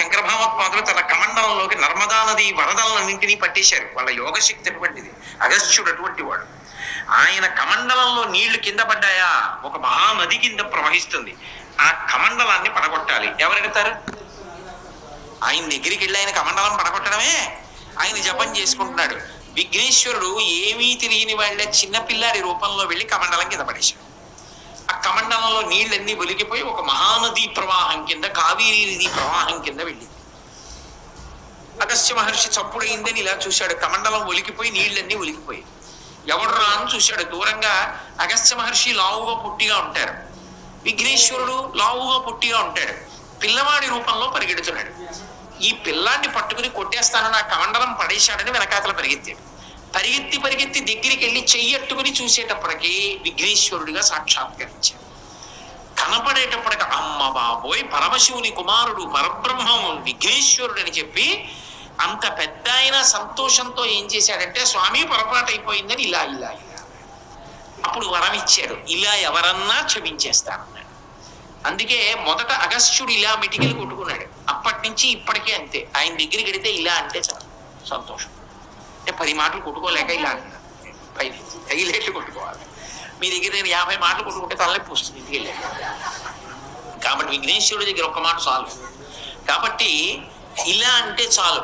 అప్పుడు శంకర తన కమండలంలోకి నర్మదా నది వరదలన్నింటినీ పట్టేశారు. వాళ్ళ యోగశక్తి అటువంటిది అగస్త్యుడు అటువంటి వాడు. ఆయన కమండలంలో నీళ్ళు కింద పడ్డాయా? ఒక మహానది కింద ప్రవహిస్తుంది. ఆ కమండలాన్ని పడగొట్టాలి. ఎవరెడతారు ఆయన దగ్గరికి వెళ్ళి ఆయన కమండలం పడగొట్టడమే. ఆయన జపం చేసుకుంటున్నాడు. విఘ్నేశ్వరుడు ఏమీ తెలియని వాళ్ళ చిన్నపిల్లాడి రూపంలో వెళ్ళి కమండలం కింద పడేశాడు. ఆ కమండలంలో నీళ్ళన్నీ ఒలికిపోయి ఒక మహానది ప్రవాహం కింద కావేరీ నది ప్రవాహం కింద వెళ్ళింది. అగస్త్య మహర్షి చప్పుడైందని ఇలా చూశాడు. కమండలం ఒలికిపోయి నీళ్ళన్నీ ఒలికిపోయి ఎవడురా అని చూశాడు. దూరంగా అగస్త్య మహర్షి లావుగా పుట్టిగా ఉంటారు. విఘ్నేశ్వరుడు లావుగా పుట్టిగా ఉంటాడు. పిల్లవాడి రూపంలో పరిగెడుతున్నాడు. ఈ పిల్లాన్ని పట్టుకుని కొట్టేస్తానని ఆ కమండలం పడేశాడని వెనకాతల పరిగెత్తాడు. పరిగెత్తి పరిగెత్తి దగ్గరికి వెళ్ళి చెయ్యట్టుకుని చూసేటప్పటికి విఘ్నేశ్వరుడిగా సాక్షాత్కరించాడు. కనపడేటప్పటికి అమ్మ బాబోయ్ పరమశివుని కుమారుడు పరబ్రహ్మం విఘ్నేశ్వరుడు అని చెప్పి అంత పెద్ద ఆయన సంతోషంతో ఏం చేశాడంటే స్వామి పొరపాటు అయిపోయిందని ఇలా ఇలా ఇలా. అప్పుడు వరం ఇచ్చాడు. ఇలా ఎవరన్నా క్షమించేస్తానన్నాడు అందుకే మొదట అగస్త్యుడు ఇలా మిటికిలు కొట్టుకున్నాడు. అప్పటి నుంచి ఇప్పటికే అంతే. ఆయన దగ్గరికి వెడితే ఇలా అంటే చాలు. సంతోషం. అంటే పది మాటలు కొట్టుకోలేక ఇలా అంటారు పై తగిలేట్లు కొట్టుకోవాలి. మీ దగ్గర నేను యాభై మాటలు కొట్టుకుంటే తలనొప్పి వస్తుంది ఇంటికి వెళ్ళాను కాబట్టి విఘ్నేశ్వరుడి దగ్గర ఒక్క మాట చాలు. కాబట్టి ఇలా అంటే చాలు.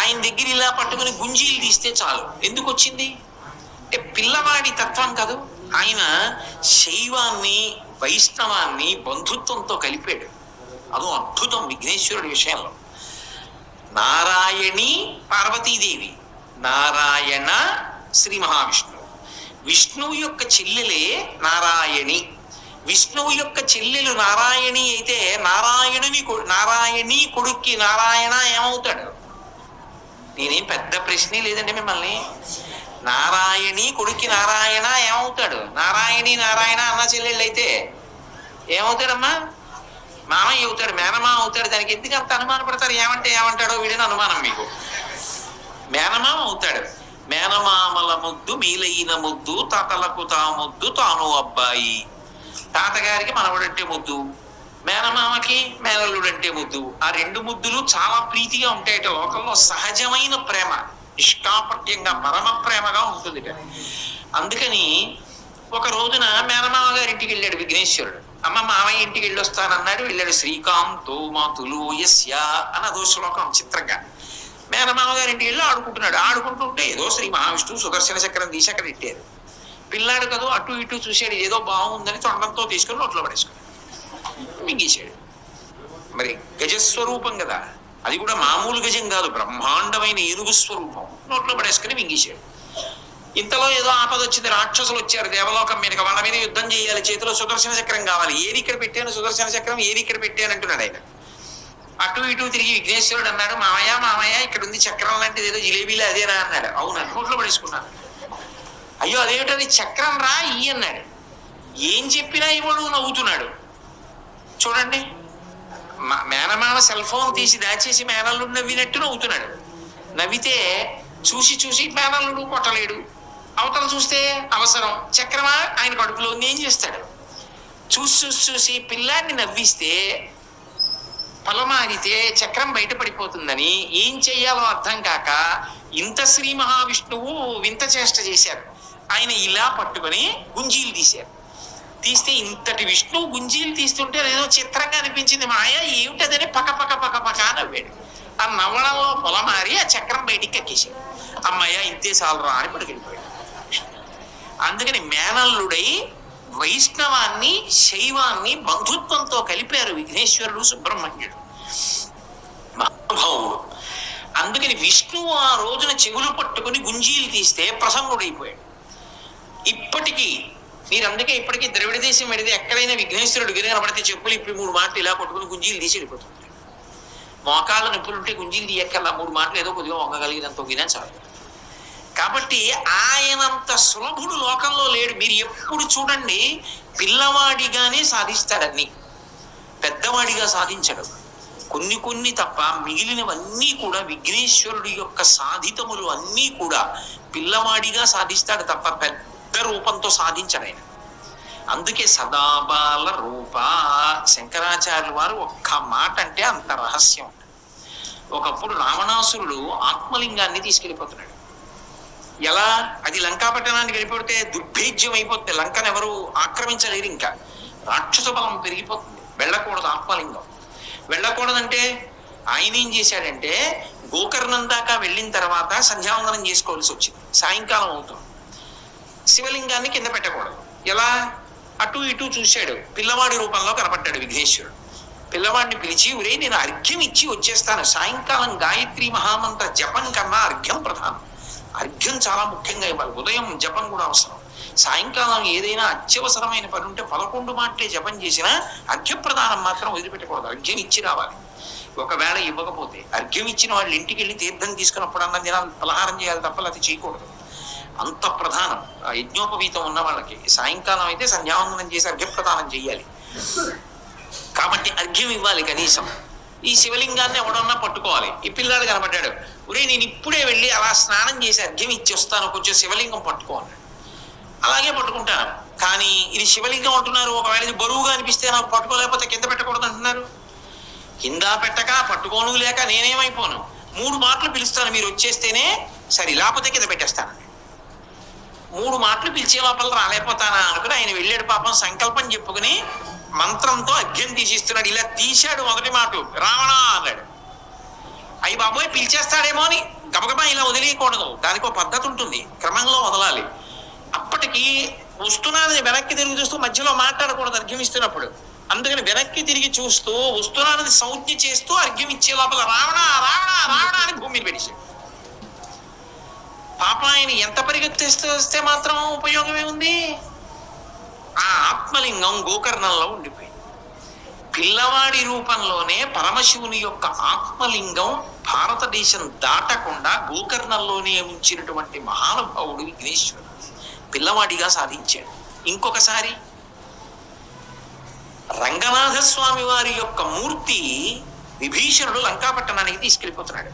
ఆయన దగ్గర ఇలా పట్టుకుని గుంజీలు తీస్తే చాలు. ఎందుకు వచ్చింది? అంటే పిల్లవాడి తత్వం కాదు. ఆయన శైవాన్ని వైష్ణవాన్ని బంధుత్వంతో కలిపాడు. అదో అద్భుతం విఘ్నేశ్వరుడి విషయంలో. నారాయణి పార్వతీదేవి. నారాయణ శ్రీ మహావిష్ణువు. విష్ణువు యొక్క చెల్లెలే నారాయణి. విష్ణువు యొక్క చెల్లెలు నారాయణి అయితే నారాయణుని నారాయణి కొడుక్కి నారాయణ ఏమవుతాడు? నేనేం పెద్ద ప్రశ్నే లేదండి మిమ్మల్ని. నారాయణి కొడుక్కి నారాయణ ఏమవుతాడు? నారాయణి నారాయణ అన్న చెల్లెళ్ళు అయితే ఏమవుతాడమ్మా? మామయ్య అవుతాడు మేనమా అవుతాడు దానికి ఎందుకు అంత అనుమానపడతారు? ఏమంటే ఏమంటాడో వీడిని అనుమానం మీకు. మేనమామ అవుతాడు. మేనమామల ముద్దు మీలైన ముద్దు తాతలకు తా ముద్దు తాను అబ్బాయి. తాతగారికి మనవడంటే ముద్దు మేనమామకి మేనల్లుడంటే ముద్దు. ఆ రెండు ముద్దులు చాలా ప్రీతిగా ఉంటాయట లోకంలో సహజమైన ప్రేమ నిష్కాపట్యంగా పరమ ప్రేమగా ఉంటుంది అందుకని ఒక రోజున మేనమామ గారి ఇంటికి వెళ్ళాడు విఘ్నేశ్వరుడు. అమ్మ మామయ్య ఇంటికి వెళ్ళొస్తానన్నాడు. వెళ్ళాడు శ్రీకాంతో మాతులు యస్య అని అదో శ్లోకం చిత్రంగా. మేనమామ గారి ఇంటి వెళ్ళి ఆడుకుంటున్నాడు. ఆడుకుంటుంటే ఏదో శ్రీ మహావిష్ణువు సుదర్శన చక్రం తీసి అక్కడ ఇట్టారు పిల్లాడు కదా అటు ఇటు చూశాడు ఏదో బాగుందని తొండంతో తీసుకుని నోట్లో పడేసుకున్నాడు. మింగేశాడు. మరి గజస్వరూపం కదా. అది కూడా మామూలు గజం కాదు. బ్రహ్మాండమైన ఏనుగు స్వరూపం. నోట్లో పడేసుకుని మింగేశాడు. ఇంతలో ఏదో ఆపద వచ్చింది. రాక్షసులు వచ్చారు. దేవలోకం మీదకి వాళ్ళ మీద యుద్ధం చేయాలి. చేతిలో సుదర్శన చక్రం కావాలి. ఏది ఇక్కడ పెట్టాను? సుదర్శన చక్రం ఏది ఇక్కడ పెట్టాను? అంటున్నాడు ఆయన. అటు ఇటు తిరిగి విఘ్నేశ్వరుడు అన్నాడు మామయ్య మామయ్య ఇక్కడ ఉంది చక్రం లాంటిది ఏదో జిలేబీలు అదేనా అన్నాడు. అవును? నోట్లో పడేసుకున్నాను. అయ్యో అదేమిటది? చక్రం రా ఈ అన్నాడు. ఏం చెప్పినా ఇవ్వడు నవ్వుతున్నాడు. చూడండి మా- మేనమామ సెల్ ఫోన్ తీసి దాచేసి మేనల్లుడు నవ్వినట్టు నవ్వుతున్నాడు. నవ్వితే చూసి చూసి మేనల్లుడు కొట్టలేడు. అవతల చూస్తే అవసరం. చక్రమా? ఆయన కడుపులో ఉంది ఏం చేస్తాడు? చూసి చూసి చూసి పిల్లాన్ని నవ్విస్తే పొలమారితే చక్రం బయటపడిపోతుందని ఏం చెయ్యాలో అర్థం కాక ఇంత శ్రీ మహావిష్ణువు వింత చేష్ట చేశారు. ఆయన ఇలా పట్టుకొని గుంజీలు తీశారు. తీస్తే ఇంతటి విష్ణువు గుంజీలు తీస్తుంటే ఏదో చిత్రంగా అనిపించింది. మాయా ఏమిటదని పక పక పక పక నవ్వాడు. ఆ నవ్వడంలో పొలమారి ఆ చక్రం బయటికి ఎక్కేసాడు అమ్మయ్య ఇంతే చాలరా అని పడుకెళ్ళిపోయాడు అందుకని మేనల్లుడై వైష్ణవాన్ని శైవాన్ని బంధుత్వంతో కలిపారు విఘ్నేశ్వరుడు సుబ్రహ్మణ్యుడు. మహానుభావుడు. అందుకని విష్ణువు ఆ రోజున చెవులు పట్టుకుని గుంజీలు తీస్తే ప్రసన్నుడైపోయాడు. ఇప్పటికీ మీరు అందుకే ఇప్పటికీ ద్రవిడ దేశం వెడితే ఎక్కడైనా విఘ్నేశ్వరుడు గిరి కనబడితే చెప్పులు ఇప్పి మూడు మాటలు ఇలా పట్టుకుని గుంజీలు తీసి వెళ్ళిపోతుంది మోకాళ్ళ నొప్పులు ఉంటే గుంజీలు తీయక్కర్లా మూడు మాటలు ఏదో కొద్దిగా వంగగలిగినంత ఒగినా చాలు. కాబట్టి ఆయనంత సులభుడు లోకంలో లేడు. మీరు ఎప్పుడు చూడండి పిల్లవాడిగానే సాధిస్తాడన్ని. పెద్దవాడిగా సాధించడు. కొన్ని కొన్ని తప్ప మిగిలినవన్నీ కూడా విఘ్నేశ్వరుడి యొక్క సాధితములు అన్నీ కూడా పిల్లవాడిగా సాధిస్తాడు తప్ప పెద్ద రూపంతో సాధించడు ఆయన. అందుకే సదాబాల రూప. శంకరాచార్యుల వారు ఒక్క మాట అంటే అంత రహస్యం. ఒకప్పుడు రావణాసురుడు ఆత్మలింగాన్ని తీసుకెళ్ళిపోతున్నాడు. ఎలా? అది లంకాపట్టణానికి వెళ్ళిపోతే దుర్భేజ్యం అయిపోతే లంకను ఎవరు ఆక్రమించలేరు ఇంకా. రాక్షస బలం పెరిగిపోతుంది. వెళ్ళకూడదు ఆత్మలింగం. వెళ్ళకూడదంటే ఆయన ఏం చేశాడంటే గోకర్ణం దాకా వెళ్ళిన తర్వాత సంధ్యావందనం చేసుకోవాల్సి వచ్చింది. సాయంకాలం అవుతుంది. శివలింగాన్ని కింద పెట్టకూడదు. ఎలా? అటు ఇటు చూశాడు. పిల్లవాడి రూపంలో కనపడ్డాడు విఘ్నేశ్వరుడు. పిల్లవాడిని పిలిచి ఉరే నేను అర్ఘ్యం ఇచ్చి వచ్చేస్తాను. సాయంకాలం గాయత్రి మహామంత్ర జపం కన్నా అర్ఘ్యం ప్రధానం. అర్ఘ్యం చాలా ముఖ్యంగా ఇవ్వాలి. ఉదయం జపం కూడా అవసరం. సాయంకాలం ఏదైనా అత్యవసరమైన పని ఉంటే పదకొండు మాటలే జపం చేసినా అర్ఘ్యప్రదానం మాత్రం వదిలిపెట్టకూడదు. అర్ఘ్యం ఇచ్చి రావాలి. ఒకవేళ ఇవ్వకపోతే అర్ఘ్యం ఇచ్చిన వాళ్ళు ఇంటికి వెళ్ళి తీర్థం తీసుకున్నప్పుడన్నా దినాలు పలహారం చేయాలి తప్ప అది చేయకూడదు. అంత ప్రధానం. ఆ యజ్ఞోపవీతం ఉన్న వాళ్ళకి సాయంకాలం అయితే సంధ్యావందనం చేసి అర్ఘ్యప్రదానం చేయాలి. కాబట్టి అర్ఘ్యం ఇవ్వాలి కనీసం. ఈ శివలింగాన్ని ఎవడన్నా పట్టుకోవాలి. ఈ పిల్లాడు కనబడ్డాడు ఒరే నేను ఇప్పుడే వెళ్ళి అలా స్నానం చేసి అర్ఘ్యం ఇచ్చి వస్తాను. కొంచెం శివలింగం పట్టుకో అన్నాడు. అలాగే పట్టుకుంటాను. కానీ ఇది శివలింగం అంటున్నారు. ఒకవేళ ఇది బరువుగా అనిపిస్తే నాకు పట్టుకోలేకపోతే కింద పెట్టకూడదు అంటున్నారు. కింద పెట్టక పట్టుకోను లేక నేనేమైపోను. మూడు మాటలు పిలుస్తాను. మీరు వచ్చేస్తేనే సరే. లేకపోతే కింద పెట్టేస్తాను. మూడు మాటలు పిలిచే లోపల రాలేకపోతానా అనుకుని ఆయన వెళ్ళాడు పాపం. సంకల్పం చెప్పుకుని మంత్రంతో అర్ఘ్యం తీసిస్తున్నాడు. ఇలా తీశాడు మొదటి మాట. రావణ అన్నాడు. అయ్యి బాబోయ్ పిలిచేస్తాడేమో అని గబగబా ఇలా వదిలేయకూడదు. దానికి ఒక పద్ధతి ఉంటుంది. క్రమంలో వదలాలి. అప్పటికి వస్తున్నానని వెనక్కి తిరిగి చూస్తూ మధ్యలో మాట్లాడకూడదు అర్ఘ్యం ఇస్తున్నప్పుడు అందుకని వెనక్కి తిరిగి చూస్తూ వస్తున్నానని సంజ్ఞ చేస్తూ అర్ఘ్యం ఇచ్చే లోపల రావణ రావణ రావణ అని భూమిని పెడిచాడు పాప ఆయన ఎంత పరిగెత్తిస్తూ వస్తే మాత్రం ఉపయోగమే ఉంది. ఆ ఆత్మలింగం గోకర్ణంలో ఉండిపోయింది. పిల్లవాడి రూపంలోనే పరమశివుని యొక్క ఆత్మలింగం భారతదేశం దాటకుండా గోకర్ణంలోనే ఉంచినటువంటి మహానుభావుడు విఘ్నేశ్వరుడు. పిల్లవాడిగా సాధించాడు. ఇంకొకసారి రంగనాథ స్వామి వారి యొక్క మూర్తి విభీషణుడు లంకాపట్టణానికి తీసుకెళ్ళిపోతున్నాడు.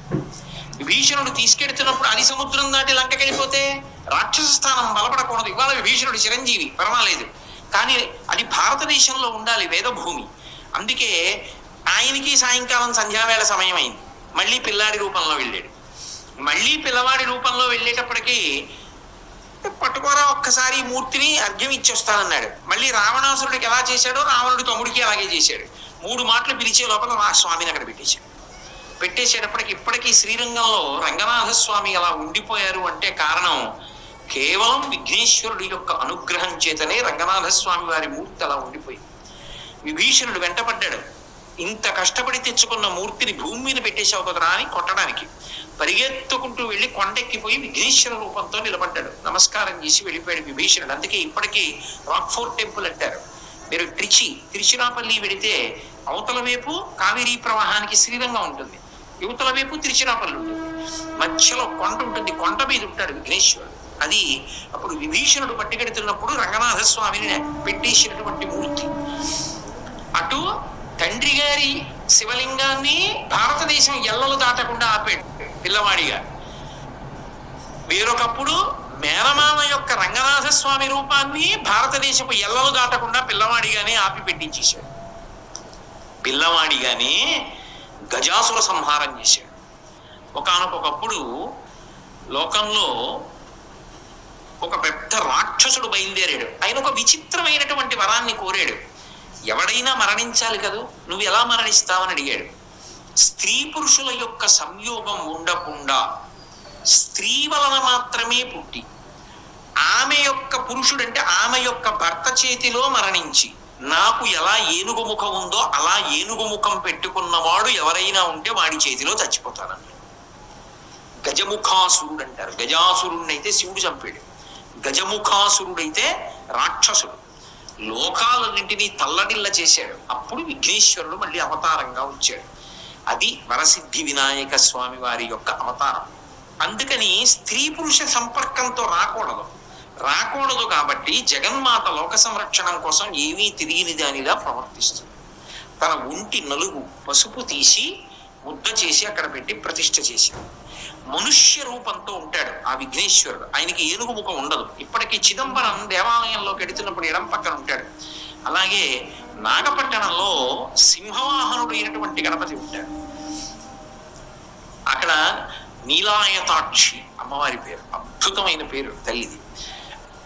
విభీషణుడు తీసుకెడుతున్నప్పుడు అది సముద్రం దాటి లంకకెళ్ళిపోతే రాక్షస స్థానం బలపడకూడదు. ఇవాళ విభీషణుడు చిరంజీవి పర్వాలేదు. కానీ అది భారతదేశంలో ఉండాలి వేదభూమి. అందుకే ఆయనకి సాయంకాలం సంధ్యావేళ సమయం అయింది మళ్ళీ పిల్లాడి రూపంలో వెళ్ళాడు. మళ్ళీ పిల్లవాడి రూపంలో వెళ్ళేటప్పటికీ పట్టుకోరా ఒక్కసారి మూర్తిని అర్ఘ్యం ఇచ్చొస్తానన్నాడు. మళ్ళీ రావణాసురుడికి ఎలా చేశాడో రావణుడి తమ్ముడికి అలాగే చేశాడు. మూడు మాటలు పిలిచే లోపల మా స్వామిని అక్కడ పెట్టేశాడు. పెట్టేసేటప్పటికి ఇప్పటికీ శ్రీరంగంలో రంగనాథ స్వామి అలా ఉండిపోయారు అంటే కారణం కేవలం విఘ్నేశ్వరుడి యొక్క అనుగ్రహం చేతనే రంగనాథ స్వామి వారి మూర్తి అలా ఉండిపోయింది. విభీషణుడు వెంటపడ్డాడు. ఇంత కష్టపడి తెచ్చుకున్న మూర్తిని భూమి మీద పెట్టేసావు కదరా అని కొట్టడానికి. పరిగెత్తుకుంటూ వెళ్ళి కొండెక్కిపోయి విఘ్నేశ్వర రూపంతో నిలబడ్డాడు. నమస్కారం చేసి వెళ్ళిపోయాడు విభీషణుడు. అందుకే ఇప్పటికీ రాక్ఫోర్ట్ టెంపుల్ అంటారు. మీరు ట్రిచి తిరుచిరాపల్లి వెడితే అవతల వైపు కావేరీ ప్రవాహానికి శ్రీరంగం ఉంటుంది. యువతల వైపు తిరుచిరాపల్లి ఉంటుంది. మధ్యలో కొండ ఉంటుంది. కొండ మీద ఉంటాడు విఘ్నేశ్వరుడు. అది అప్పుడు విభీషణుడు పట్టుకెడుతున్నప్పుడు రంగనాథ స్వామిని పెట్టేసినటువంటి మూర్తి. అటు తండ్రి గారి శివలింగాన్ని భారతదేశం ఎల్లలు దాటకుండా ఆపాడు పిల్లవాడిగా. వేరొకప్పుడు మేనమామ యొక్క రంగనాథ స్వామి రూపాన్ని భారతదేశపు ఎల్లలు దాటకుండా పిల్లవాడిగానే ఆపి పెట్టించేశాడు. పిల్లవాడిగానే గజాసుర సంహారం చేశాడు. ఒకానొకప్పుడు లోకంలో ఒక పెద్ద రాక్షసుడు బయలుదేరాడు. ఆయన ఒక విచిత్రమైనటువంటి వరాన్ని కోరాడు. ఎవడైనా మరణించాలి కదూ? నువ్వు ఎలా మరణిస్తావని అడిగాడు. స్త్రీ పురుషుల యొక్క సంయోగం ఉండకుండా స్త్రీ వలన మాత్రమే పుట్టి ఆమె యొక్క పురుషుడంటే ఆమె యొక్క భర్త చేతిలో మరణించి నాకు ఎలా ఏనుగు ముఖం ఉందో అలా ఏనుగు ముఖం పెట్టుకున్నవాడు ఎవరైనా ఉంటే వాడి చేతిలో చచ్చిపోతానన్నాడు గజముఖాసురుడు అంటారు గజాసురుణ్ణి అయితే శివుడు చంపాడు. గజముఖాసురుడైతే రాక్షసుడు. లోకాలన్నింటినీ తల్లడిల్ల చేశాడు. అప్పుడు విఘ్నేశ్వరుడు మళ్ళీ అవతారంగా వచ్చాడు. అది వరసిద్ధి వినాయక స్వామి వారి యొక్క అవతారం. అందుకని స్త్రీ పురుష సంపర్కంతో రాకూడదు. రాకూడదు కాబట్టి జగన్మాత లోక సంరక్షణం కోసం ఏమీ తిరిగిని దానిలా ప్రవర్తిస్తుంది. తన ఒంటి నలుగు పసుపు తీసి ముద్ద చేసి అక్కడ పెట్టి ప్రతిష్ఠ చేశాడు. మనుష్య రూపంతో ఉంటాడు ఆ విఘ్నేశ్వరుడు. ఆయనకి ఏనుగు ముఖం ఉండదు. ఇప్పటికీ చిదంబరం దేవాలయంలోకి ఎడుతున్నప్పుడు ఎడం పక్కన ఉంటాడు. అలాగే నాగపట్టణంలో సింహవాహనుడు అయినటువంటి గణపతి ఉంటాడు. అక్కడ నీలాయతాక్షి అమ్మవారి పేరు. అద్భుతమైన పేరు తల్లిది.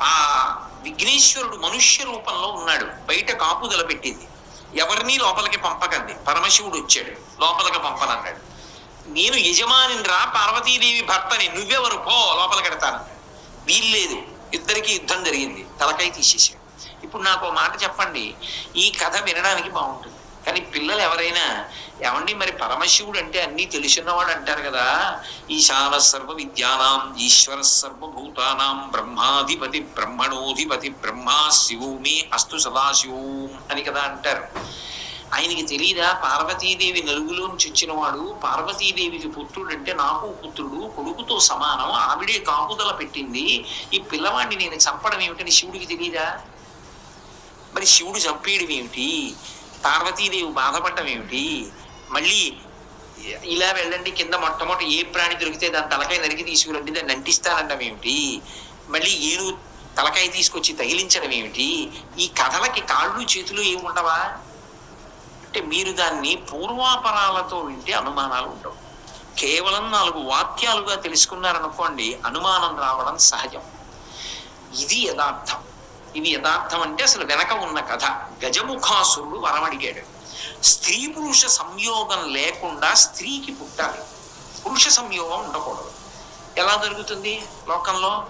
ఆ విఘ్నేశ్వరుడు మనుష్య రూపంలో ఉన్నాడు. బయట కాపుదల పెట్టింది. ఎవరిని లోపలికి పంపకండి. పరమశివుడు వచ్చాడు. లోపలికి పంపనన్నాడు నేను యజమాని రా పార్వతీదేవి భర్తని నువ్వెవరు? పో లోపల కడతాను. వీల్లేదు. ఇద్దరికి యుద్ధం జరిగింది. తలకాయ తీసేసాడు ఇప్పుడు నాకు ఓ మాట చెప్పండి. ఈ కథ వినడానికి బాగుంటుంది. కానీ పిల్లలు ఎవరైనా ఏమండి మరి పరమశివుడు అంటే అన్నీ తెలిసినవాడు అంటారు కదా. ఈశాన సర్వ విద్యానాం ఈశ్వర సర్వభూతానాం బ్రహ్మాధిపతి బ్రహ్మణోధిపతి బ్రహ్మా శివోమి అస్తు సదాశివోం అని కదా అంటారు. ఆయనకి తెలియదా పార్వతీదేవి నలుగులోంచి వచ్చినవాడు పార్వతీదేవికి పుత్రుడు అంటే నాకు పుత్రుడు కొడుకుతో సమానం ఆవిడే కాపుదల పెట్టింది. ఈ పిల్లవాడిని నేను చంపడం ఏమిటని శివుడికి తెలియదా మరి శివుడు చంపేయడం ఏమిటి? పార్వతీదేవి బాధపడటం ఏమిటి? మళ్ళీ ఇలా వెళ్ళండి కింద మొట్టమొదటి ఏ ప్రాణి దొరికితే దాని తలకాయ నరికి తీసుకురండి దాన్ని అంటిస్తానండం ఏమిటి? మళ్ళీ ఏను తలకాయ తీసుకొచ్చి తగిలించడం ఏమిటి? ఈ కథలకి కాళ్ళు చేతులు ఏమి ఉండవా అంటే మీరు దాన్ని పూర్వాపరాలతో వింటే అనుమానాలు ఉండవు. కేవలం నాలుగు వాక్యాలుగా తెలుసుకున్నారనుకోండి అనుమానం రావడం సహజం. ఇది యథార్థం. ఇది యథార్థం అంటే అసలు వెనక ఉన్న కథ. గజముఖాసురుడు వరమడిగాడు. స్త్రీ పురుష సంయోగం లేకుండా స్త్రీకి పుట్టాలి. పురుష సంయోగం ఉండకూడదు. ఎలా జరుగుతుంది లోకంలో?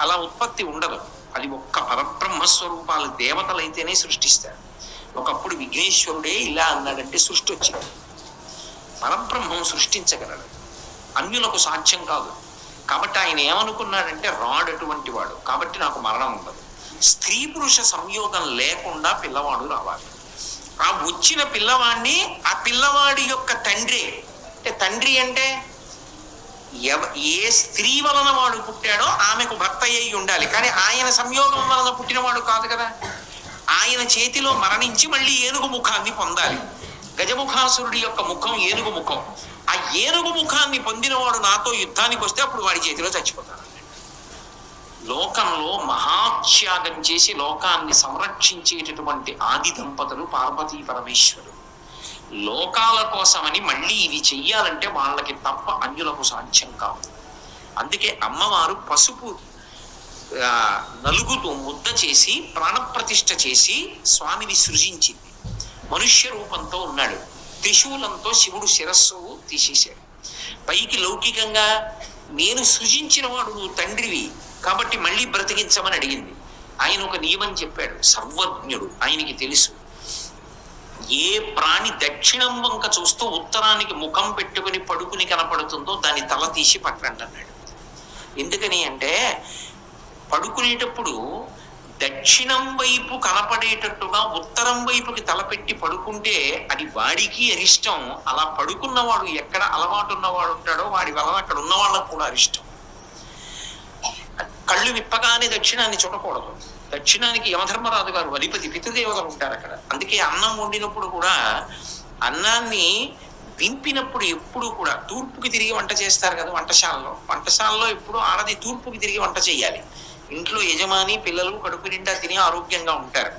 అలా ఉత్పత్తి ఉండదు. అది ఒక్క పరబ్రహ్మ స్వరూపాలు దేవతలైతేనే సృష్టిస్తారు. ఒకప్పుడు విఘ్నేశ్వరుడే ఇలా అన్నాడంటే సృష్టి వచ్చింది. పరబ్రహ్మం సృష్టించగలడు. అన్యులకు సాధ్యం కాదు. కాబట్టి ఆయన ఏమనుకున్నాడంటే రాడు అటువంటి వాడు. కాబట్టి నాకు మరణం ఉండదు. స్త్రీ పురుష సంయోగం లేకుండా పిల్లవాడు రావాలి. ఆ వచ్చిన పిల్లవాడిని ఆ పిల్లవాడి యొక్క తండ్రి అంటే తండ్రి అంటే ఎవ ఏ స్త్రీ వలన వాడు పుట్టాడో ఆమెకు భర్త అయి ఉండాలి. కానీ ఆయన సంయోగం వలన పుట్టినవాడు కాదు కదా. ఆయన చేతిలో మరణించి మళ్ళీ ఏనుగు ముఖాన్ని పొందాలి. గజముఖాసురుడి యొక్క ముఖం ఏనుగు ముఖం. ఆ ఏనుగు ముఖాన్ని పొందినవాడు నాతో యుద్ధానికి వస్తే అప్పుడు వాడి చేతిలో చచ్చిపోతాడు. లోకంలో మహాత్యాగం చేసి లోకాన్ని సంరక్షించేటటువంటి ఆది దంపతులు పార్వతీ పరమేశ్వరుడు. లోకాల కోసమని మళ్ళీ ఇది చెయ్యాలంటే వాళ్ళకి తప్ప అన్యులకు సాధ్యం కాదు. అందుకే అమ్మవారు పసుపు నలుగుతూ ముద్ద చేసి ప్రాణప్రతిష్ఠ చేసి స్వామిని సృజించింది. మనుష్య రూపంతో ఉన్నాడు. త్రిశూలంతో శివుడు శిరస్సు తీసేశాడు. పైకి లౌకికంగా నేను సృజించిన వాడు నువ్వు తండ్రివి కాబట్టి మళ్ళీ బ్రతికించమని అడిగింది. ఆయన ఒక నియమం చెప్పాడు సర్వజ్ఞుడు ఆయనకి తెలుసు. ఏ ప్రాణి దక్షిణం వంక చూస్తూ ఉత్తరానికి ముఖం పెట్టుకుని పడుకుని కనపడుతుందో దాని తల తీసి పట్టండి అన్నాడు. ఎందుకని అంటే పడుకునేటప్పుడు దక్షిణం వైపు కనపడేటట్టుగా ఉత్తరం వైపుకి తలపెట్టి పడుకుంటే అది వాడికి అరిష్టం. అలా పడుకున్నవాడు ఎక్కడ అలవాటు ఉన్నవాడు ఉంటాడో వాడి వలన అక్కడ ఉన్న వాళ్ళకు కూడా అరిష్టం. కళ్ళు విప్పగానే దక్షిణాన్ని చూడకూడదు. దక్షిణానికి యమధర్మరాజు గారు అధిపతి పితృదేవతలు ఉంటారు అక్కడ. అందుకే అన్నం వండినప్పుడు కూడా అన్నాన్ని దింపినప్పుడు ఎప్పుడు కూడా తూర్పుకి తిరిగి వంట చేస్తారు కదా వంటశాలలో. వంటశాలలో ఎప్పుడు ఆడది తూర్పుకి తిరిగి వంట చేయాలి. ఇంట్లో యజమాని పిల్లలు కడుపు నిండా తిని ఆరోగ్యంగా ఉంటారు.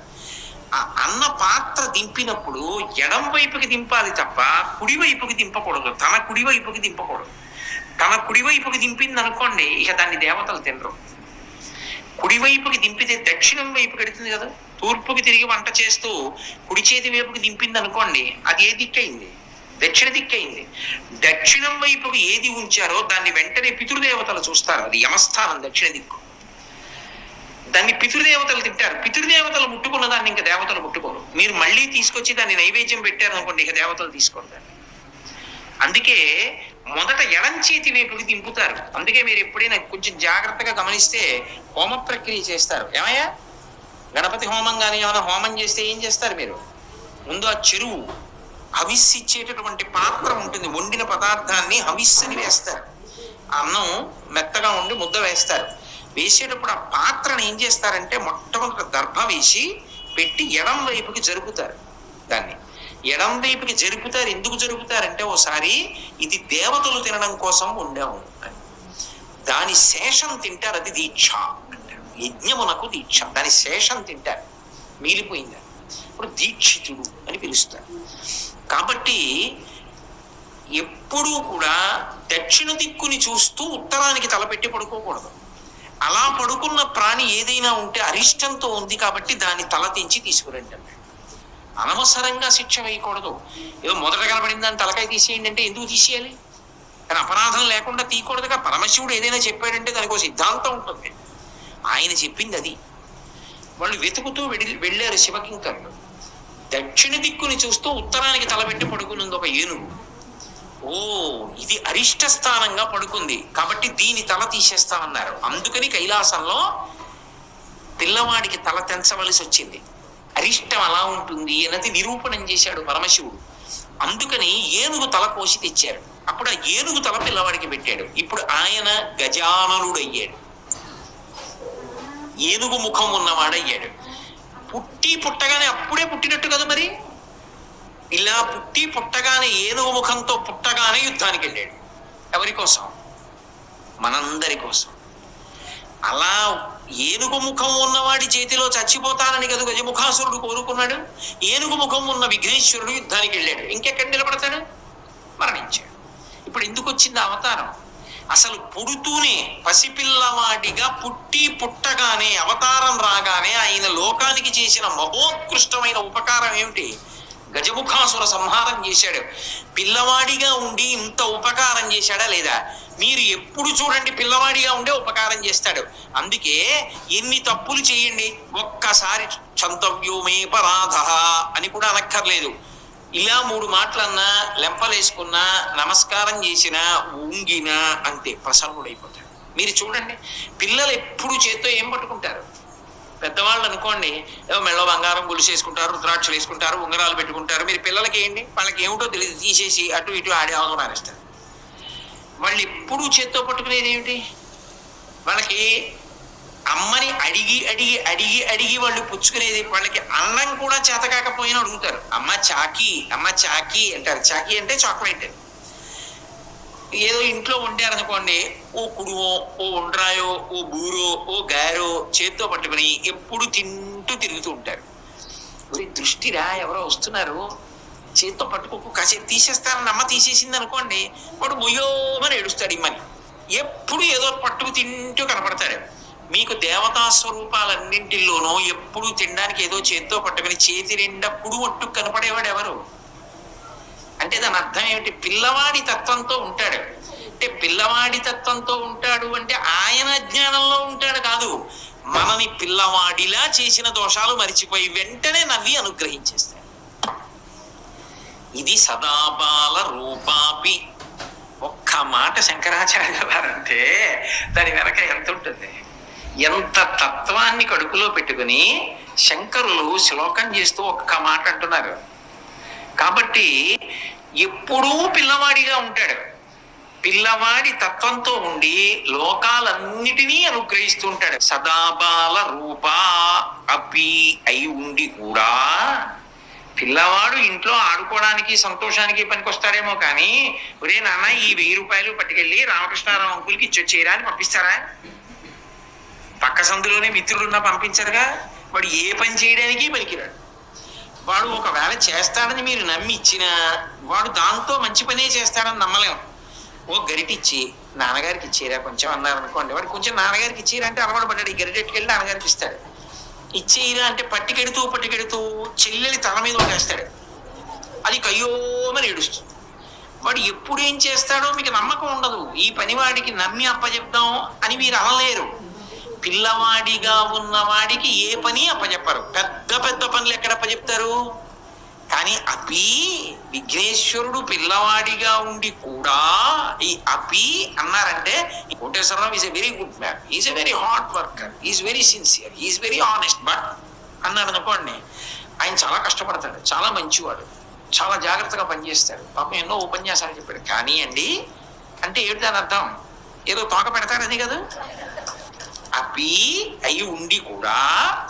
ఆ అన్న పాత్ర దింపినప్పుడు ఎడం వైపుకి దింపాలి తప్ప కుడి వైపుకి దింపకూడదు. తన కుడి వైపుకి దింపకూడదు. తన కుడి వైపుకి దింపింది అనుకోండి ఇక దాన్ని దేవతలు తినరు. కుడివైపుకి దింపితే దక్షిణం వైపు పెడుతుంది కదా? తూర్పుకి తిరిగి వంట చేస్తూ కుడి చేతి వైపుకి దింపింది అనుకోండి అది ఏ దిక్కయింది? దక్షిణ దిక్కయింది. దక్షిణం వైపుకి ఏది ఉంచారో దాన్ని వెంటనే పితృదేవతలు చూస్తారు. అది యమస్థానం దక్షిణ దిక్కు. దాన్ని పితృదేవతలు తింటారు. పితృదేవతలు ముట్టుకున్న దాన్ని ఇంకా దేవతలు ముట్టుకోరు. మీరు మళ్ళీ తీసుకొచ్చి దాన్ని నైవేద్యం పెట్టారు అనుకోండి ఇక దేవతలు తీసుకోరు దాన్ని. అందుకే మొదట ఎడం చేతి వైపుకి దింపుతారు. అందుకే మీరు ఎప్పుడైనా కొంచెం జాగ్రత్తగా గమనిస్తే హోమ ప్రక్రియ చేస్తారు. ఏమయ్యా? గణపతి హోమం కానీ ఏమైనా హోమం చేస్తే ఏం చేస్తారు మీరు? ముందు ఆ చెరువు హవిస్సు ఇచ్చేటటువంటి పాత్ర ఉంటుంది. వండిన పదార్థాన్ని హవిస్సుని వేస్తారు. అన్నం మెత్తగా ఉండి ముద్ద వేస్తారు. వేసేటప్పుడు ఆ పాత్రను ఏం చేస్తారంటే మొట్టమొదటి దర్భ వేసి పెట్టి ఎడం వైపుకి జరుపుతారు దాన్ని. ఎడం వైపుకి జరుపుతారు. ఎందుకు జరుపుతారంటే ఓసారి ఇది దేవతలు తినడం కోసం ఉండాము అని. దాని శేషం తింటారు. అది దీక్ష అంటారు. యజ్ఞమునకు దీక్ష. దాని శేషం తింటారు. మిగిలిపోయింది ఇప్పుడు దీక్షితుడు అని పిలుస్తారు. కాబట్టి ఎప్పుడూ కూడా దక్షిణ దిక్కుని చూస్తూ ఉత్తరానికి తలపెట్టి పడుకోకూడదు. అలా పడుకున్న ప్రాణి ఏదైనా ఉంటే అరిష్టంతో ఉంది కాబట్టి దాన్ని తల తెంచి తీసుకురండి. అన్నాడు అనవసరంగా శిక్ష వేయకూడదు. ఏదో మొదట కనబడింది దాన్ని తలకాయ తీసేయండి అంటే ఎందుకు తీసేయాలి? కానీ అపరాధం లేకుండా తీయకూడదుగా పరమశివుడు ఏదైనా చెప్పాడంటే దానికి ఒక సిద్ధాంతం ఉంటుంది. ఆయన చెప్పింది అది. వాళ్ళు వెతుకుతూ వెళ్ళి వెళ్ళారు శివకింకర్లు. దక్షిణ దిక్కుని చూస్తూ ఉత్తరానికి తలబెట్టి పడుకునుంది ఒక ఏనుగు. ఓ ఇది అరిష్ట స్థానంగా పడుకుంది. కాబట్టి దీని తల తీసేస్తామన్నారు అందుకని కైలాసంలో పిల్లవాడికి తల తెంచవలసి వచ్చింది. అరిష్టం అలా ఉంటుంది అన్నది నిరూపణం చేశాడు పరమశివుడు. అందుకని ఏనుగు తల కోసి తెచ్చారు. అప్పుడు ఆ ఏనుగు తల పిల్లవాడికి పెట్టాడు. ఇప్పుడు ఆయన గజాననుడు అయ్యాడు ఏనుగు ముఖం ఉన్నవాడయ్యాడు. పుట్టి పుట్టగానే అప్పుడే పుట్టినట్టు కదా మరి? ఇలా పుట్టి పుట్టగానే ఏనుగు ముఖంతో పుట్టగానే యుద్ధానికి వెళ్ళాడు. ఎవరి కోసం? మనందరి కోసం. అలా ఏనుగు ముఖం ఉన్నవాడి చేతిలో చచ్చిపోతానని కదా గజముఖాసురుడు కోరుకున్నాడు. ఏనుగు ముఖం ఉన్న విఘ్నేశ్వరుడు యుద్ధానికి వెళ్ళాడు. ఇంకెక్కడ నిలబడతాడు? మరణించాడు. ఇప్పుడు ఎందుకు వచ్చింది అవతారం? అసలు పుడుతూనే పసిపిల్లవాడిగా పుట్టి పుట్టగానే అవతారం రాగానే ఆయన లోకానికి చేసిన మహోత్కృష్టమైన ఉపకారం ఏమిటి? గజముఖాసుర సంహారం చేశాడు. పిల్లవాడిగా ఉండి ఇంత ఉపకారం చేశాడా లేదా? మీరు ఎప్పుడు చూడండి పిల్లవాడిగా ఉండే ఉపకారం చేస్తాడు. అందుకే ఎన్ని తప్పులు చేయండి. ఒక్కసారి చంతవ్యోమే పరాధ అని కూడా అనక్కర్లేదు. ఇలా మూడు మాటలన్నా లెంపలేసుకున్నా నమస్కారం చేసినా ఉంగినా అంతే ప్రసన్నుడైపోతాడు. మీరు చూడండి పిల్లలు ఎప్పుడు చేత్తో ఏం పట్టుకుంటారు? పెద్దవాళ్ళు అనుకోండి ఏదో మెళ్ళ బంగారం గులుసు వేసుకుంటారు రుద్రాక్షలు వేసుకుంటారు ఉంగరాలు పెట్టుకుంటారు. మీరు పిల్లలకి ఏంటి? వాళ్ళకి ఏమిటో తెలియదు. తీసేసి అటు ఇటు ఆడే అవసరం ఇస్తారు వాళ్ళు ఎప్పుడు చేత్తో పట్టుకునేది ఏమిటి? వాళ్ళకి అమ్మని అడిగి అడిగి అడిగి అడిగి వాళ్ళు పుచ్చుకునేది వాళ్ళకి అన్నం కూడా చేతకాకపోయినా అడుగుతారు. అమ్మ చాకీ అమ్మ చాకీ అంటారు. చాకీ అంటే చాక్లెట్. ఏదో ఇంట్లో వండారనుకోండి ఓ కుడువో ఓ ఉండ్రాయో ఓ బూరో ఓ గారో చేత్తో పట్టుకుని ఎప్పుడు తింటూ తిరుగుతూ ఉంటారు. ఒరే దృష్టిరా ఎవరో వస్తున్నారు. చేత్తో పట్టుకోకు కాసేపు తీసేస్తానని అమ్మ తీసేసింది అనుకోండి వాడు మొయ్యోమని ఏడుస్తాడు ఇమ్మని ఎప్పుడు ఏదో పట్టుకు తింటూ కనపడతాడు మీకు దేవతా స్వరూపాలన్నింటిలోనూ ఎప్పుడు తినడానికి ఏదో చేత్తో పట్టుకుని చేతి నిండా పుడు ఒట్టు కనపడేవాడు ఎవరు? అంటే దాని అర్థం ఏమిటి? పిల్లవాడి తత్వంతో ఉంటాడు. అంటే పిల్లవాడి తత్వంతో ఉంటాడు అంటే ఆయన జ్ఞానంలో ఉంటాడు కాదు. మనని పిల్లవాడిలా చేసిన దోషాలు మరిచిపోయి వెంటనే నవ్వి అనుగ్రహించేస్తాడు. ఇది సదాబాల రూపాపి. ఒక్క మాట శంకరాచార్య గారంటే దాని వెనక ఎంత ఉంటుంది? ఎంత తత్వాన్ని కడుపులో పెట్టుకుని శంకరులు శ్లోకం చేస్తూ ఒక్క మాట అంటున్నారు. కాబట్టి ఎప్పుడూ పిల్లవాడిగా ఉంటాడు. పిల్లవాడి తత్వంతో ఉండి లోకాలన్నిటినీ అనుగ్రహిస్తూ ఉంటాడు. సదాబాల రూప అపి అయి ఉండి కూడా పిల్లవాడు ఇంట్లో ఆడుకోవడానికి సంతోషానికి పనికొస్తాడేమో కానీ ఒరే నాన్న ఈ వెయ్యి రూపాయలు పట్టుకెళ్ళి రామకృష్ణారావు అంకుల్కి ఇచ్చొచ్చేయరా అని పంపిస్తారా? పక్క సందులోనే మిత్రుడున్నా పంపించరుగా వాడు ఏ పని చేయడానికి పనికిరాడు. వాడు ఒకవేళ చేస్తాడని మీరు నమ్మి ఇచ్చినా వాడు దాంతో మంచి పనే చేస్తాడని నమ్మలేం. ఓ గరిటిచ్చి నాన్నగారికి ఇచ్చిరా కొంచెం అన్నారు అనుకోండి. వాడు కొంచెం నాన్నగారికి ఇచ్చిరంటే అంటే అలవాటు పడ్డాడు. ఈ గరిటెట్టుకెళ్ళి నాన్నగారికి ఇస్తాడు. ఇచ్చేయిరా అంటే పట్టికెడుతూ పట్టికెడుతూ చెల్లెలి తల మీద వేస్తాడు అది కయ్యోమని ఏడుస్తుంది. వాడు ఎప్పుడు ఏం చేస్తాడో మీకు నమ్మకం ఉండదు. ఈ పని వాడికి నమ్మి అప్పచెప్దాం అని మీరు అనలేరు. పిల్లవాడిగా ఉన్నవాడికి ఏ పని అప్పచెప్పరు పెద్ద పెద్ద పనులు ఎక్కడ అప్పచెప్తారు కానీ అపి విఘ్నేశ్వరుడు పిల్లవాడిగా ఉండి కూడా ఈ అపి అన్నారంటే Koteswararao is a very good man. Is a very hard worker. Is very sincere. Is very honest. But అన్నాడు అనుకోండి ఆయన చాలా కష్టపడతాడు. చాలా మంచివాడు. చాలా జాగ్రత్తగా పనిచేస్తాడు. పాపం ఎన్నో ఉపన్యాసాలు చెప్పాడు. కానీ అండి అంటే ఏంటి దాని అర్థం? ఏదో తోక పెడతారని కదా? అపి అయి ఉండి కూడా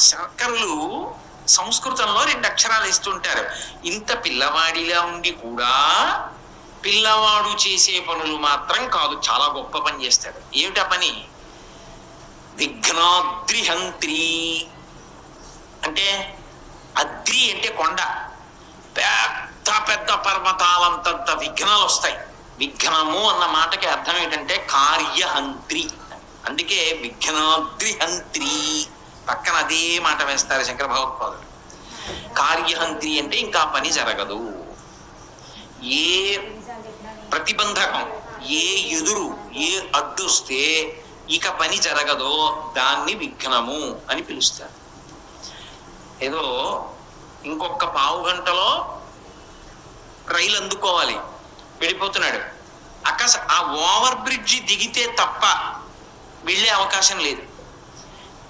శంకరులు సంస్కృతంలో రెండు అక్షరాలు ఇస్తుంటారు. ఇంత పిల్లవాడిలా ఉండి కూడా పిల్లవాడు చేసే పనులు మాత్రం కాదు చాలా గొప్ప పని చేస్తాడు ఏమిటా పని? విఘ్నాద్రిహంత్రి. అంటే అద్రి అంటే కొండ. పెద్ద పెద్ద పర్వతాలంతంత విఘ్నాలు వస్తాయి విఘ్నము అన్న మాటకి అర్థం ఏంటంటే కార్యహంత్రి. అందుకే విఘ్నాద్రిహంత్రి పక్కన అదే మాట వేస్తారు శంకర భగవత్పాదుడు కార్యహంత్రి అంటే ఇంకా పని జరగదు. ఏ ప్రతిబంధకం ఏ ఎదురు ఏ అడ్డుస్తే ఇక పని జరగదో దాన్ని విఘ్నము అని పిలుస్తారు. ఏదో ఇంకొక పావు గంటలో రైలు అందుకోవాలి. వెళ్ళిపోతున్నాడు. అకస్ ఆ ఓవర్ బ్రిడ్జి దిగితే తప్ప వెళ్ళే అవకాశం లేదు.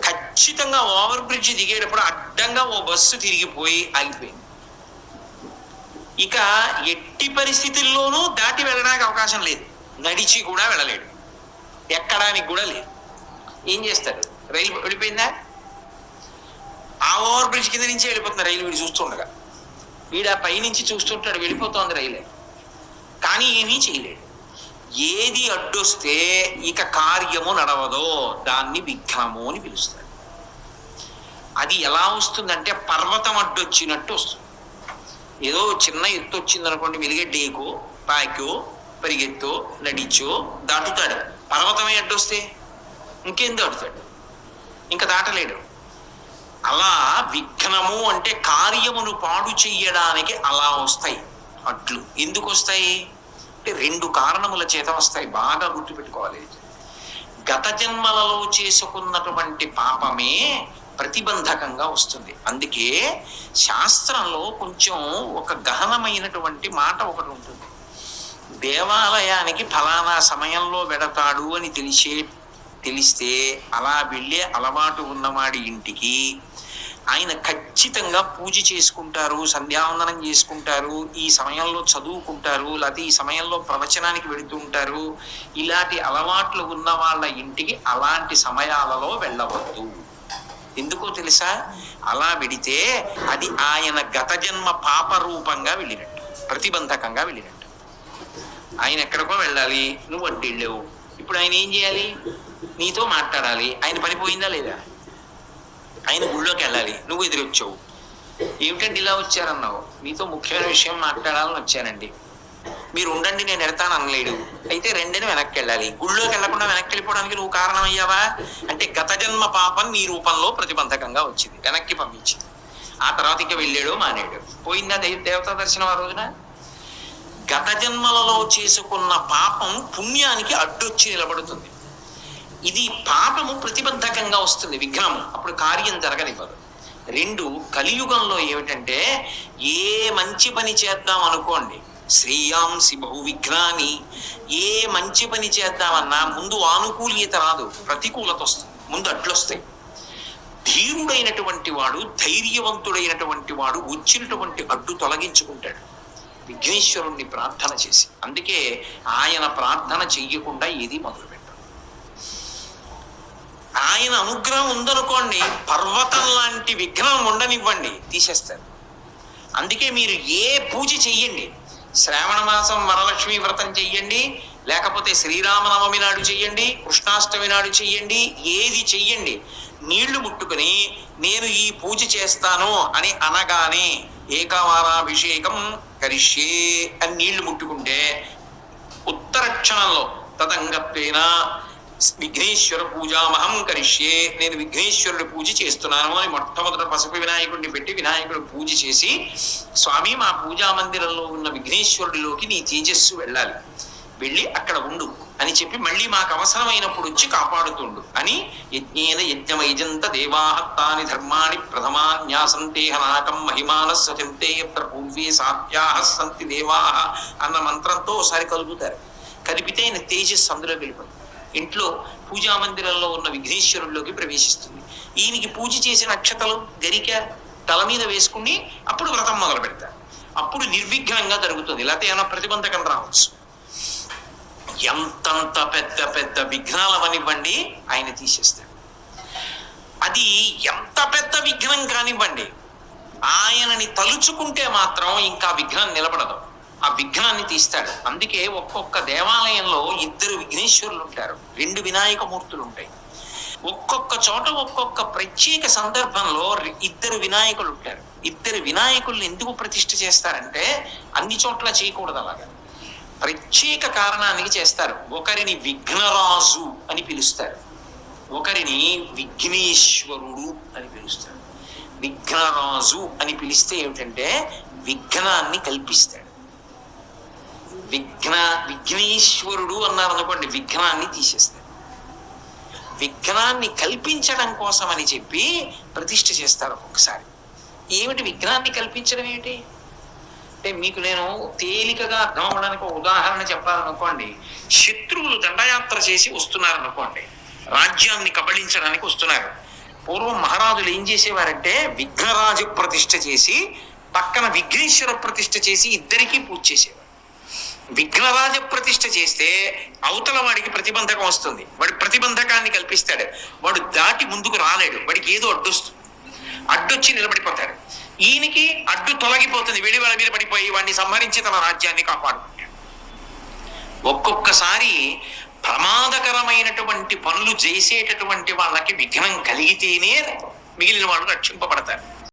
ఖచ్చితంగా ఓవర్ బ్రిడ్జ్ దిగేటప్పుడు అడ్డంగా ఓ బస్సు తిరిగిపోయి ఆగిపోయింది. ఇక ఎట్టి పరిస్థితుల్లోనూ దాటి వెళ్ళడానికి అవకాశం లేదు. నడిచి కూడా వెళ్ళలేడు. ఎక్కడానికి కూడా లేదు. ఏం చేస్తారు? రైలు వెళ్ళిపోయిందా? ఆ ఓవర్ బ్రిడ్జ్ కింద నుంచి వెళ్ళిపోతుంది రైలు. వీడు చూస్తుండగా. వీడు ఆ పైనుంచి చూస్తుంటాడు వెళ్ళిపోతుంది రైలే. కానీ ఏమీ చేయలేడు. ఏది అడ్డొస్తే ఇక కార్యము నడవదో దాన్ని విఘ్నము అని పిలుస్తారు. అది ఎలా వస్తుందంటే పర్వతం అడ్డొచ్చినట్టు వస్తుంది. ఏదో చిన్న ఎత్తు వచ్చింది అనుకోండి వెలిగే డేకో పాకో పరిగెత్తో నడిచో దాటుతాడు. పర్వతమే అడ్డొస్తే ఇంకేం దాటుతాడు? ఇంకా దాటలేడు. అలా విఘ్నము అంటే కార్యమును పాడు చెయ్యడానికి అలా వస్తాయి. అట్లు ఎందుకు వస్తాయి? అంటే రెండు కారణముల చేత వస్తాయి. బాగా గుర్తుపెట్టుకోవాలి. గత జన్మలలో చేసుకున్నటువంటి పాపమే ప్రతిబంధకంగా వస్తుంది. అందుకే శాస్త్రంలో కొంచెం ఒక గహనమైనటువంటి మాట ఒకటి ఉంటుంది. దేవాలయానికి ఫలానా సమయంలో వెడతాడు అని తెలిసే తెలిస్తే అలా వెళ్ళే అలవాటు ఉన్నవాడి ఇంటికి ఆయన ఖచ్చితంగా పూజ చేసుకుంటారు సంధ్యావందనం చేసుకుంటారు ఈ సమయంలో చదువుకుంటారు లేకపోతే ఈ సమయంలో ప్రవచనానికి వెళుతూ ఉంటారు. ఇలాంటి అలవాట్లు ఉన్న వాళ్ళ ఇంటికి అలాంటి సమయాలలో వెళ్ళవద్దు. ఎందుకో తెలుసా? అలా వెడితే అది ఆయన గత జన్మ పాప రూపంగా వెళ్ళినట్టు ప్రతిబంధకంగా వెళ్ళినట్టు. ఆయన ఎక్కడికో వెళ్ళాలి నువ్వు అడ్డు వెళ్ళావు. ఇప్పుడు ఆయన ఏం చేయాలి? నీతో మాట్లాడాలి. ఆయన పనిపోయిందా లేదా? ఆయన గుళ్ళోకి వెళ్ళాలి. నువ్వు ఎదురొచ్చావు ఏమిటంటే ఇలా వచ్చారన్నావు? మీతో ముఖ్యమైన విషయం మాట్లాడాలని వచ్చానండి. మీరు ఉండండి నేను ఎడతాను అనలేడు. అయితే రెండని వెనక్కి వెళ్ళాలి. గుళ్ళోకి వెళ్ళకుండా వెనక్కి వెళ్ళిపోవడానికి నువ్వు కారణం అయ్యావా అంటే గత జన్మ పాపం నీ రూపంలో ప్రతిబంధకంగా వచ్చింది. వెనక్కి పంపించింది. ఆ తర్వాత ఇక వెళ్ళాడు మానేడు. పోయిందా దేవతా దర్శనం ఆ రోజున? గత జన్మలలో చేసుకున్న పాపం పుణ్యానికి అడ్డొచ్చి నిలబడుతుంది. ఇది పాపము ప్రతిబంధకంగా వస్తుంది విఘ్నము అప్పుడు కార్యం జరగనివ్వదు. రెండు కలియుగంలో ఏమిటంటే ఏ మంచి పని చేద్దాం అనుకోండి శ్రేయాంసి బహు విఘ్నాని ఏ మంచి పని చేద్దామన్నా ముందు ఆనుకూల్యత రాదు ప్రతికూలత వస్తుంది ముందు అట్లొస్తాయి ధీరుడైనటువంటి వాడు ధైర్యవంతుడైనటువంటి వాడు వచ్చినటువంటి అడ్డు తొలగించుకుంటాడు. విఘ్నేశ్వరుణ్ణి ప్రార్థన చేసి అందుకే ఆయన ప్రార్థన చెయ్యకుండా ఏది మొదలు ఆయన అనుగ్రహం ఉందనుకోండి పర్వతం లాంటి విఘ్నం ఉండనివ్వండి తీసేస్తారు. అందుకే మీరు ఏ పూజ చెయ్యండి. శ్రావణ మాసం వరలక్ష్మి వ్రతం చెయ్యండి లేకపోతే శ్రీరామనవమి నాడు చెయ్యండి కృష్ణాష్టమి నాడు చెయ్యండి ఏది చెయ్యండి. నీళ్ళు ముట్టుకుని నేను ఈ పూజ చేస్తాను అని అనగానే ఏకవారాభిషేకం కరిష్యే అని నీళ్ళు ముట్టుకుంటే ఉత్తర క్షణంలో తదంగత్వేన విఘ్నేశ్వర పూజామహం కరిష్యే. నేను విఘ్నేశ్వరుడి పూజ చేస్తున్నాను అని మొట్టమొదట పసుపు వినాయకుడిని పెట్టి వినాయకుడు పూజ చేసి స్వామి మా పూజా మందిరంలో ఉన్న విఘ్నేశ్వరుడిలోకి నీ తేజస్సు వెళ్ళాలి. వెళ్ళి అక్కడ ఉండు అని చెప్పి మళ్ళీ మాకు అవసరమైనప్పుడు వచ్చి కాపాడుతుండు. అని యజ్ఞేన యజ్ఞమైజంత దేవాహత్తాని ధర్మాణి ప్రథమాన్యాసంతే హనాకం మహిమాన సచంతే యత్ర పూర్వే సాధ్యాహ సంతి దేవాహ అన్న మంత్రంతో ఒకసారి కలుపుతారు కలిపితే ఆయన తేజస్సు అందులో వెళ్ళిపోతుంది. ఇంట్లో పూజా మందిరంలో ఉన్న విఘ్నేశ్వరుల్లోకి ప్రవేశిస్తుంది. ఈయనకి పూజ చేసే నక్షతలు గరిక తల మీద వేసుకుని అప్పుడు వ్రతం మొదలు పెడతారు. అప్పుడు నిర్విఘ్నంగా జరుగుతుంది. లేకపోతే ఏమైనా ప్రతిబంధకం రావచ్చు. ఎంతంత పెద్ద పెద్ద విఘ్నాలు అవనివ్వండి ఆయన తీసేస్తాడు. అది ఎంత పెద్ద విఘ్నం కానివ్వండి ఆయనని తలుచుకుంటే మాత్రం ఇంకా విఘ్నం నిలబడదు. ఆ విఘ్నాన్ని తీస్తాడు. అందుకే ఒక్కొక్క దేవాలయంలో ఇద్దరు విఘ్నేశ్వరులు ఉంటారు. రెండు వినాయక మూర్తులు ఉంటాయి. ఒక్కొక్క చోట ఒక్కొక్క ప్రత్యేక సందర్భంలో ఇద్దరు వినాయకులు ఉంటారు. ఇద్దరు వినాయకుల్ని ఎందుకు ప్రతిష్ఠ చేస్తారంటే అన్ని చోట్ల చేయకూడదు అలాగా. ప్రత్యేక కారణానికి చేస్తారు. ఒకరిని విఘ్నరాజు అని పిలుస్తారు. ఒకరిని విఘ్నేశ్వరుడు అని పిలుస్తారు. విఘ్నరాజు అని పిలిస్తే ఏమిటంటే విఘ్నాన్ని కల్పిస్తాడు. విఘ్న విఘ్నేశ్వరుడు అన్నారు అనుకోండి విఘ్నాన్ని తీసేస్తాడు. విఘ్నాన్ని కల్పించడం కోసం అని చెప్పి ప్రతిష్ఠ చేస్తారు ఒక్కొక్కసారి. ఏమిటి విఘ్నాన్ని కల్పించడం ఏమిటి? అంటే మీకు నేను తేలికగా అర్థం అవ్వడానికి ఒక ఉదాహరణ చెప్పాలనుకోండి. శత్రువులు దండయాత్ర చేసి వస్తున్నారనుకోండి. రాజ్యాన్ని కబళించడానికి వస్తున్నారు. పూర్వం మహారాజులు ఏం చేసేవారంటే విఘ్నరాజు ప్రతిష్ఠ చేసి పక్కన విఘ్నేశ్వర ప్రతిష్ఠ చేసి ఇద్దరికీ పూజ చేసేవారు. విఘ్నరాజ ప్రతిష్ఠ చేస్తే అవతల వాడికి ప్రతిబంధకం వస్తుంది. వాడి ప్రతిబంధకాన్ని కల్పిస్తాడు. వాడు దాటి ముందుకు రాలేడు. వాడికి ఏదో అడ్డొస్తుంది. అడ్డొచ్చి నిలబడిపోతాడు. ఈయనకి అడ్డు తొలగిపోతుంది. వెడి వాళ్ళ మీద పడిపోయి వాడిని సంహరించి తన రాజ్యాన్ని కాపాడుకుంటాడు. ఒక్కొక్కసారి ప్రమాదకరమైనటువంటి పనులు చేసేటటువంటి వాళ్ళకి విఘ్నం కలిగితేనే మిగిలిన వాళ్ళు రక్షింపబడతారు.